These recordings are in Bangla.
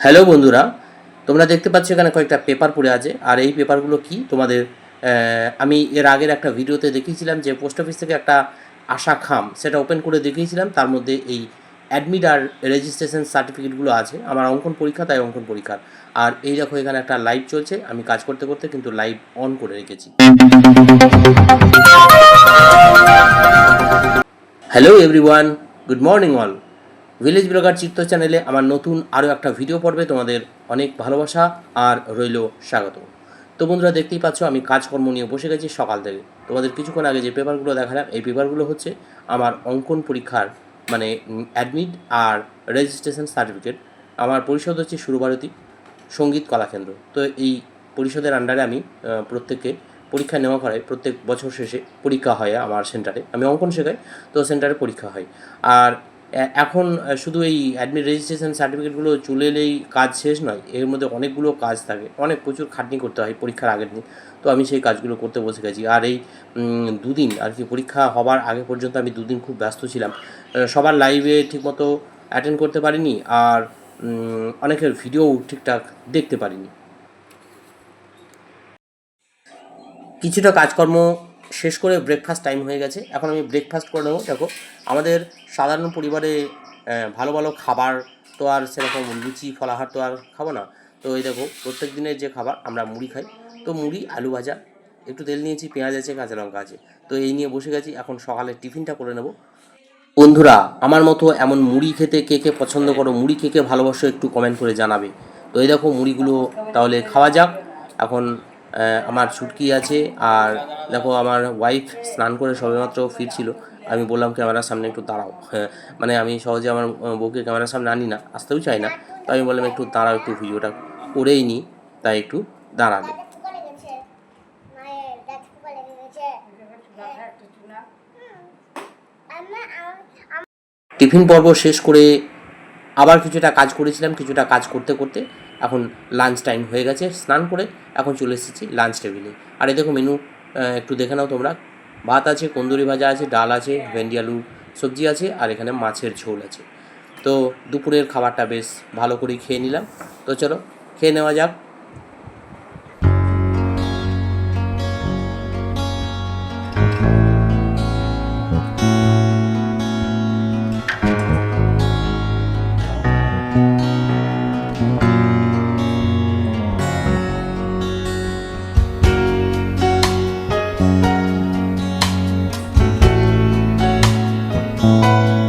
হ্যালো বন্ধুরা। তোমরা দেখতে পাচ্ছ এখানে কয়েকটা পেপার পড়ে আছে। আর এই পেপারগুলো কি? তোমাদের আমি এর আগের একটা ভিডিওতে দেখিয়েছিলাম যে পোস্ট অফিস থেকে একটা আশা খাম, সেটা ওপেন করে দেখিয়েছিলাম। তার মধ্যে এই অ্যাডমিট আর রেজিস্ট্রেশন সার্টিফিকেটগুলো আছে। আমার অঙ্কন পরীক্ষা, তাই অঙ্কন পরীক্ষার। আর এই দেখো, এখানে একটা লাইভ চলছে। আমি কাজ করতে করতে কিন্তু লাইভ অন করে রেখেছি। Hello everyone good morning all village blogger Chitta চ্যানেলে আমার নতুন আরও একটা ভিডিও পর্বে তোমাদের অনেক ভালোবাসা আর রইল স্বাগত। তো বন্ধুরা, দেখতেই পাচ্ছ, আমি কাজকর্ম নিয়ে বসে গেছি সকাল থেকে। তোমাদের কিছুক্ষণ আগে যে পেপারগুলো দেখালাম, এই পেপারগুলো হচ্ছে আমার অঙ্কন পরীক্ষার মানে অ্যাডমিট আর রেজিস্ট্রেশন সার্টিফিকেট আমার পরিষদ হচ্ছে সুরভারতী সংগীত কলাকেন্দ্র তো এই পরিষদের আন্ডারে আমি প্রত্যেককে পরীক্ষা নেওয়া করাই প্রত্যেক বছর শেষে পরীক্ষা হয় আমার সেন্টারে আমি অঙ্কন শেখাই, তো সেন্টারে পরীক্ষা হয়। আর এখন শুধু এই অ্যাডমিট রেজিস্ট্রেশন সার্টিফিকেটগুলো চলে এলেই কাজ শেষ নয়, এর মধ্যে অনেকগুলো কাজ থাকে। অনেক প্রচুর খাটনি করতে হয় পরীক্ষার আগের দিন। তো আমি সেই কাজগুলো করতে বসে গেছি। আর এই দুদিন আর কি পরীক্ষা হবার আগে পর্যন্ত আমি দুদিন খুব ব্যস্ত ছিলাম। সবার লাইভে ঠিকমতো অ্যাটেন্ড করতে পারিনি আর অনেকের ভিডিও ঠিকঠাক দেখতে পারিনি। কিছুটা কাজকর্ম শেষ করে ব্রেকফাস্ট টাইম হয়ে গেছে। এখন আমি ব্রেকফাস্ট করে নেব। দেখো, আমাদের সাধারণ পরিবারে ভালো ভালো খাবার তো আর সেরকম লুচি, ফলাহার তো আর খাব না। তো এই দেখো, প্রত্যেক দিনের যে খাবার আমরা মুড়ি খাই। তো মুড়ি, আলু ভাজা, একটু তেল নিয়েছি, পেঁয়াজ আছে, কাঁচা লঙ্কা আছে। তো এই নিয়ে বসে গেছি। এখন সকালে টিফিনটা করে নেব। বন্ধুরা, আমার মতো এমন মুড়ি খেতে কে কে পছন্দ করো, মুড়ি কে কে ভালোবাসো একটু কমেন্ট করে জানাবে। তো এই দেখো, মুড়িগুলো তাহলে খাওয়া যাক। এখন আমার ছুটকি আছে আর দেখো আমার ওয়াইফ স্নান করে সবেমাত্র ফিরছিল। আমি বললাম ক্যামেরার সামনে একটু দাঁড়াও। হ্যাঁ মানে আমি সহজে আমার বউকে ক্যামেরার সামনে আনি না, আসতেও চাই না। তো আমি বললাম একটু দাঁড়াও, একটু ভিডিওটা করেই নিই তাই একটু দাঁড়াল। টিফিন পর্ব শেষ করে আবার কিছুটা কাজ করেছিলাম, কিছুটা কাজ করতে করতে। এখন লাঞ্চ টাইম হয়ে গেছে, স্নান করে এখন চলে এসেছি লাঞ্চ টেবিলে আর এই দেখো মেনু একটু দেখে নাও তোমরা। ভাত আছে, কুন্দুরি ভাজা আছে, ডাল আছে, ভেন্ডি আলু, সবজি আছে, আর এখানে মাছের ঝোল আছে। তো দুপুরের খাবারটা বেশ ভালো করে খেয়ে নিলাম। তো চলো, খেয়ে নেওয়া যাক। Música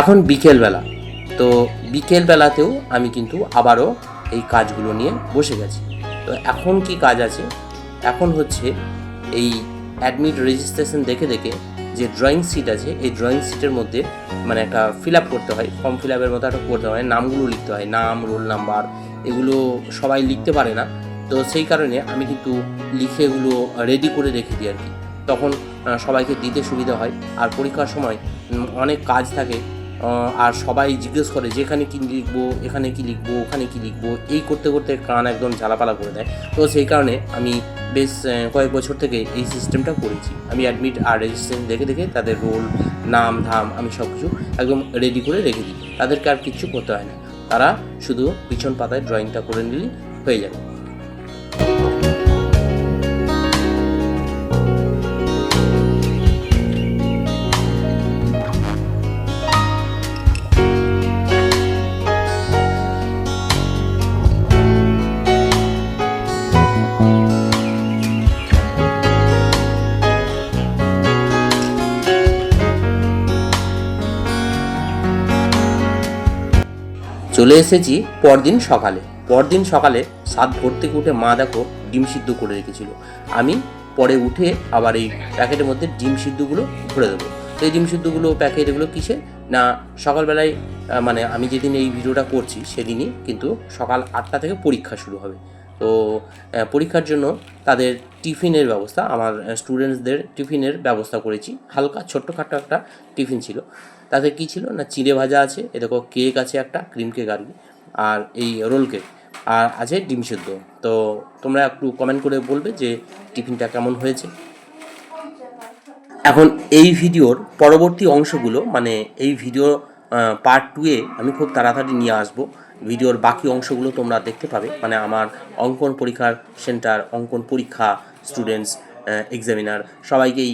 এখন বিকেলবেলা। তো বিকেলবেলাতেও আমি কিন্তু আবারও এই কাজগুলো নিয়ে বসে গেছি। তো এখন কি কাজ আছে? এখন হচ্ছে এই অ্যাডমিট রেজিস্ট্রেশন দেখে দেখে যে ড্রয়িং সিট আছে, এই ড্রয়িং সিটের মধ্যে মানে একটা ফিল আপ করতে হয় ফর্ম ফিল আপের মতো একটা করতে হয়, নামগুলো লিখতে হয়, নাম রোল নাম্বার এগুলো সবাই লিখতে পারে না। তো সেই কারণে আমি কিন্তু লিখে এগুলো রেডি করে রেখে দিই আর কি। তখন সবাইকে দিতে সুবিধা হয়। আর পরীক্ষার সময় অনেক কাজ থাকে। আর সবাই জিজ্ঞেস করে যে এখানে কী লিখব, এখানে কী লিখব, ওখানে কী লিখব, এই করতে করতে কান একদম ঝালাপালা করে দেয়। তো সেই কারণে আমি বেশ কয়েক বছর থেকে এই সিস্টেমটা করেছি। আমি অ্যাডমিট আর রেজিস্ট্রেশন দেখে দেখে তাদের রোল নাম, ধাম, আমি সব কিছু একদম রেডি করে রেখে দিই। তাদেরকে আর কিচ্ছু করতে হয় না। তারা শুধু পিছন পাতায় ড্রয়িংটা করে নিলেই হয়ে যাবে। চলে এসেছি পরদিন সকালে। পরদিন সকালে সাত ভোর থেকে উঠে মা দেখো ডিম সিদ্ধ করে রেখেছিল। আমি পরে উঠে আবার এই প্যাকেটের মধ্যে ডিম সিদ্ধগুলো ভরে দেবো। তো এই ডিম সিদ্ধগুলো প্যাকেট এগুলো কিসে না, সকালবেলায় মানে আমি যেদিন এই ভিডিওটা করছি সেদিনই কিন্তু সকাল আটটা থেকে পরীক্ষা শুরু হবে। তো পরীক্ষার জন্য তাদের টিফিনের ব্যবস্থা, আমার স্টুডেন্টসদের টিফিনের ব্যবস্থা করেছি। হালকা ছোট্টখাটো একটা টিফিন ছিল। তাতে কী ছিল না চিড়ে ভাজা আছে, এ দেখো কেক আছে একটা ক্রিম কেক আর আর এই রোল কেক আর আছে ডিম সেদ্ধ। তো তোমরা একটু কমেন্ট করে বলবে যে টিফিনটা কেমন হয়েছে। এখন এই ভিডিওর পরবর্তী অংশগুলো মানে এই ভিডিও পার্ট টুয়ে আমি খুব তাড়াতাড়ি নিয়ে আসব। ভিডিওর বাকি অংশগুলো তোমরা দেখতে পাবে। মানে আমার অঙ্কন পরীক্ষার সেন্টার অঙ্কন পরীক্ষা স্টুডেন্টস এক্সামিনার সবাইকেই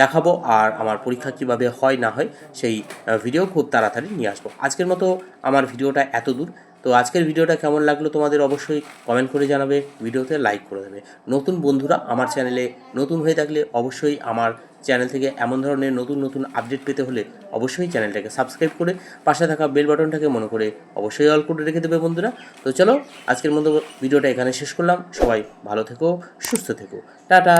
দেখাবো আর আমার পরীক্ষা কীভাবে হয় না হয় সেই ভিডিও খুব তাড়াতাড়ি নিয়ে আসব। আজকের মতো আমার ভিডিওটা এত দূর। তো আজকের ভিডিওটা কেমন লাগল তোমাদের অবশ্যই কমেন্ট করে জানাবে ভিডিওতে লাইক করে দেবে। নতুন বন্ধুরা আমার চ্যানেলে নতুন হয়ে থাকলে অবশ্যই আমার চ্যানেল থেকে এমন ধরনের নতুন নতুন আপডেট পেতে হলে অবশ্যই চ্যানেলটাকে সাবস্ক্রাইব করে পাশে থাকা বেল বাটনটাকে মনে করে অবশ্যই অল করে রেখে দেবে বন্ধুরা। তো চলো, আজকের মতো ভিডিওটা এখানে শেষ করলাম। সবাই ভালো থেকো, সুস্থ থেকো। টাটা!